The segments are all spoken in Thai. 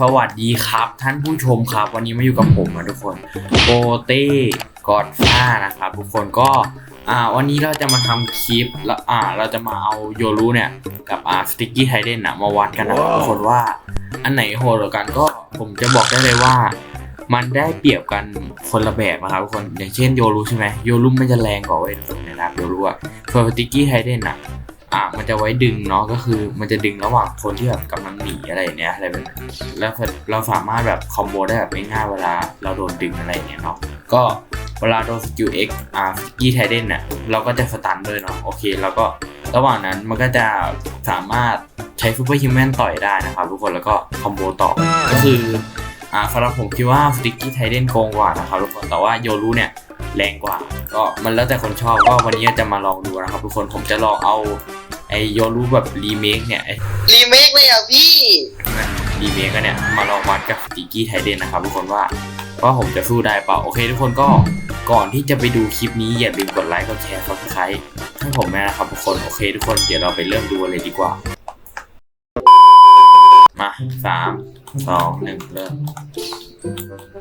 สวัสดีครับ ท่านผู้ชมครับ วันนี้มาอยู่กับผมนะทุกคนโปเต้กอดฟ้านะครับ ทุกคนก็อ่าวันนี้เราจะมาทำคลิปแล้วอ่าเราจะมาเอาโยรุเนี่ย กับอ่าสติกกี้ไฮเดนอะมาวัดกันนะครับทุกคนว่า อันไหนโหดกว่ากันก็ผมจะบอกได้เลยว่า มันได้เปรียบกันคนละแบบนะครับทุกคนอย่างเช่นโยรุใช่ไหมโยรุมันจะแรงกว่าเว้ยทุกคนในระดับโยรุอะส่วนสติกกี้ไฮเดนอะอ่ามันจะไว้ดึงเนาะก็คือมันจะดึงระหว่างคนที่แบบกำลัง หนีอะไรอย่างเนี้ยอะไรแบบนั้นแล้วเราสามารถแบบคอมโบได้แบบง่ายๆเวลาเราโดนดึงอะไรอย่างเงี้ยเนาะก็เวลาโดนสกิล X อ่ากีไทเดนเนี่ยเราก็จะสตันเลยเนาะโอเคแล้วก็ระหว่างนั้นมันก็จะสามารถใช้ซูเปอร์ฮิวแมนต่อยได้นะครับทุกคนแล้วก็คอมโบต่อก็คืออ่าสำหรับผมคิดว่าสติกกี้ไทเดนโกงกว่านะครับทุกคนแต่ว่าโยรุเนี่ยแรงกว่า ก็มันแล้วแต่คนชอบก็วันนี้จะมาลองดูนะครับทุกคนผมจะลองเอา ไอโยรู้แบบรีเมคเนี่ยไอรีเมคเลยอะพี่ที่มันรีเมคกันเนี่ยมาลองวัดกับสติกกี้ไทเดนนะครับทุกคนว่าว่าผมจะสู้ได้เปล่าโอเค ทุกคนก็ก่อนที่จะไปดูคลิปนี้อย่าลืมกดไลค์กดแชร์ซับสไครต์ให้ผมด้วยนะครับทุกคนโอเค ทุกคนเดี๋ยวเราไปเริ่มดูกันเลยดีกว่า มาสามสองหนึ่งเริ่ม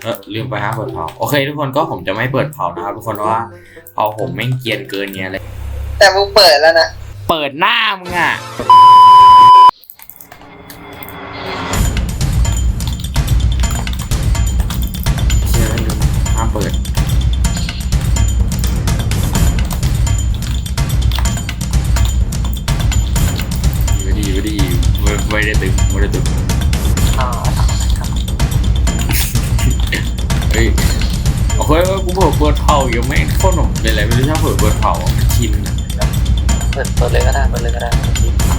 เออลืมไปฮะเปิดเผาโอเค ทุกคนก็ผมจะไม่เปิดเผานะครับทุกคนเพราะว่าเผาผมแม่งเกรียนเกินเงี้ยเลยแต่มึงเปิดแล้วนะ เปิดหน้ามึงอะเชื่อลืมห้ามเปิดไม่ดีไม่ดีไม่ไม่ได้ตึงไม่ได้ตึงอ๋อเฮ้ยโอเคเว้ยกูเปิดเปิดเผาอยู่ไม่งโคตรหนุ่มเลยอะไรไม่รู้ชอบเปิดเปิดเผาอะมันชินนะ เปิดเปิดเลยก็ได้เปิดเลยก็ได้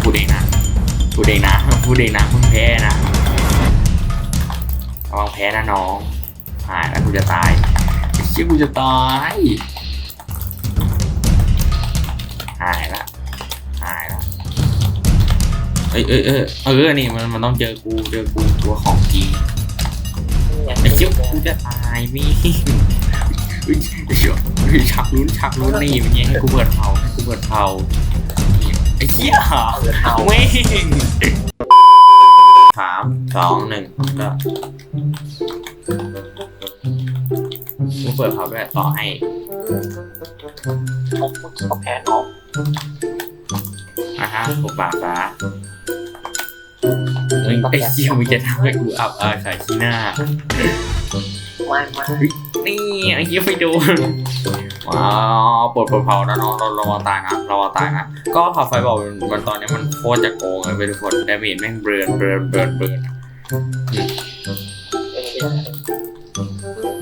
พูดเองนะพูดเองนะพูดเองนะมึงแพ้นะระวังแพ้นะน้องหายแล้วกูจะตายเชี่ยกูจะตายหายละหายละเอ้ยเอ้ยเอ้ยเออนี่มันมันต้องเจอกูเจอกูตัวของจริงไอ้เชี่ยกูจะตายมี่เฮ้ยเชี่ยเฮ้ยชักลุ้นชักลุ้นนี่มันยังให้กูเปิดเผา เปิดเผาไอ้เหี้ยเปิดเอาเว้งสามสองหนึ่งก็กูเปิดเขาด้วยต่อให้ของมึงเขาแพ้น้องอะฮะผมปากฟ้ามึงไอ้เหี้ยมึงจะทำให้กูอับอายขายขี้หน้าไม่ไม่นี่ไอ้เหี้ยไปโดน ว้าวปวดปวดเผานะน้องเราระวังตายนะระวังตายนะก็เผาไฟบอกมันตอนนี้มันโคตรจะโกงเลยไปทุกคนดาเมจแม่งเบิร์นเบิร์นเบิร์นเบิร์น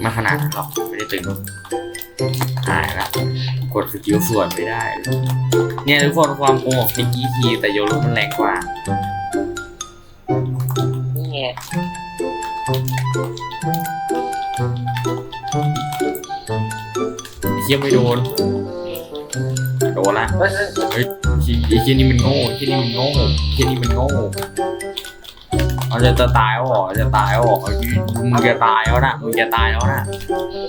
ไม่ขนาดหรอกไม่ได้ตึงหายละกดสกิลส่วนไม่ได้ เนี่ยทุกคนความโกงของสกิทีแต่โยรุมันแรงกว่านี่ไง ไอ้เชี่ยไม่โดน โดนละเฮ้ยเฮ้ยเฮ้ยไอ้เชี่ยไอ้เชี่ยนี่มันโง่ไอ้เชี่ยนี่มันโง่ไอ้เชี่ยนี่มันโง่เอาจะจะตายแล้วเหรอจะตายแล้วเหรอมึงจะตายแล้วนะมึงจะตายแล้วนะ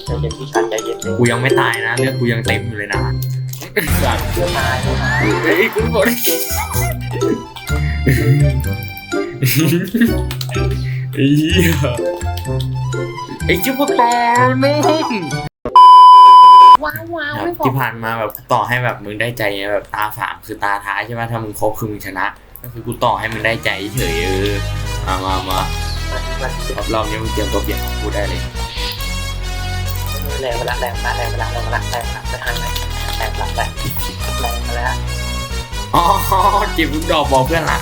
ใจเย็นพี่ชันใจเย็นเลยกูยังไม่ตายนะเลือดกูยังเต็มอยู่เลยนะสัตว์เพื่อตายเพื่อตายเฮ้ยกูบอกไอ้เหี้ยไอ้จิ๊บต่อนุ่ม ว้าวว้าวครับไม่บอกที่ผ่านมาแบบต่อให้แบบมึงได้ใจไงแบบตาสามคือตาท้ายใช่ไหมถ้ามึงครบคือมึงชนะ ก็คือกูต่อให้มึงได้ใจเฉยเออมามามามันมันรอบรอบนี้มึงเตรียมตัวเปลี่ยนของกูได้เลยแรงเวลาแรงเวลาแรงเวลาแรงเวลาแรงเวลาไปทางไหนแรงเวลาแรงแรงมาแล้วอ๋อจิบลูกดอกบอกเพื่อนละ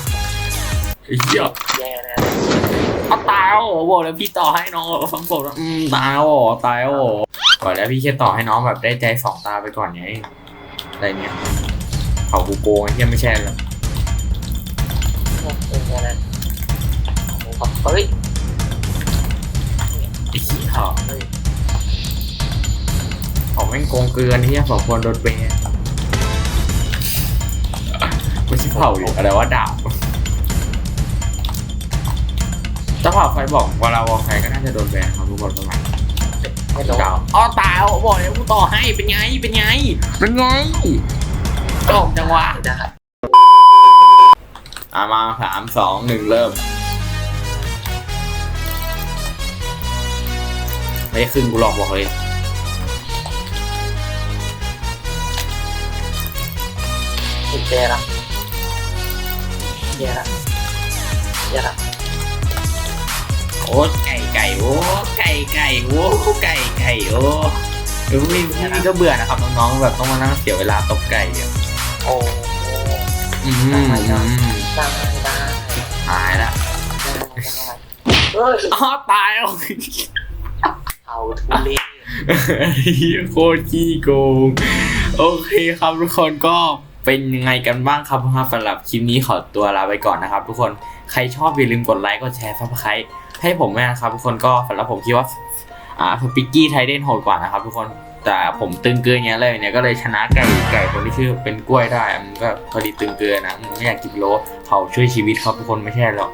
ไอ้เหี้ยแย่นะเอาตายแล้วเหรอบอกแล้วพี่ต่อให้น้องฟังผมอืมตายแล้วเหรอตายแล้วเหรอ ก่อนแล้วพี่แค่ต่อให้น้องแบบได้ใจสองตาไปก่อนไงอะไรเนี่ยเขากูโกงไอ้เหี้ยไม่ใช่หรอเออนะเฮ้ยไอ้ขี้เขาเขาแม่งโกงเกินที่สองคนโดนเบนไม่ใช่เผาอยู่อะไรว่าดาบเจ้าเผ่าไฟบอกเวลาวอลใครก็น่าจะโดนแบนครับทุกคนประมาณ ไม่รู้ดาวอ๋อตายแล้วบอกเลยกูต่อให้เป็นไงเป็นไงเป็นไงจบจังหวะได้อะมาสามสองหนึ่งเริ่มได้ครึ่งกูหลอกบอกเลยติดเจละเจละเจละ โอ้ไก่ไก่โอ้ไก่ไก่โอ้ไก่ไก่โอ้เดี๋ยวพี่พี่ก็เบื่อนะครับน้องๆแบบต้องมานั่งเสียเวลาตบไก่อะโอ้อืมอืมได้ได้หายละเฮ้ยอ๋อตายแล้วเอาทุเรศโคตรขี้โกง โอเคครับทุกคนก็ เป็นยังไงกันบ้างครับสำหรับคลิปนี้ขอตัวลาไปก่อนนะครับ ทุกคนใครชอบอย่าลืมกดไลค์กดแชร์ซับสไครต์ให้ผมด้วยนะครับ ทุกคนก็สำหรับผมคิดว่าอ่าสปิกกี้ไทเดนโหดกว่านะครับ ทุกคนแต่ผมตึงเกินเงี้ยเลยเนี่ยก็เลยชนะไก่ไก่คนที่ชื่อเป็นกล้วยได้มันก็พอดีตึงเกินนะไม่อยากกินโลเขาช่วยชีวิตครับทุกคนไม่ใช่หรอก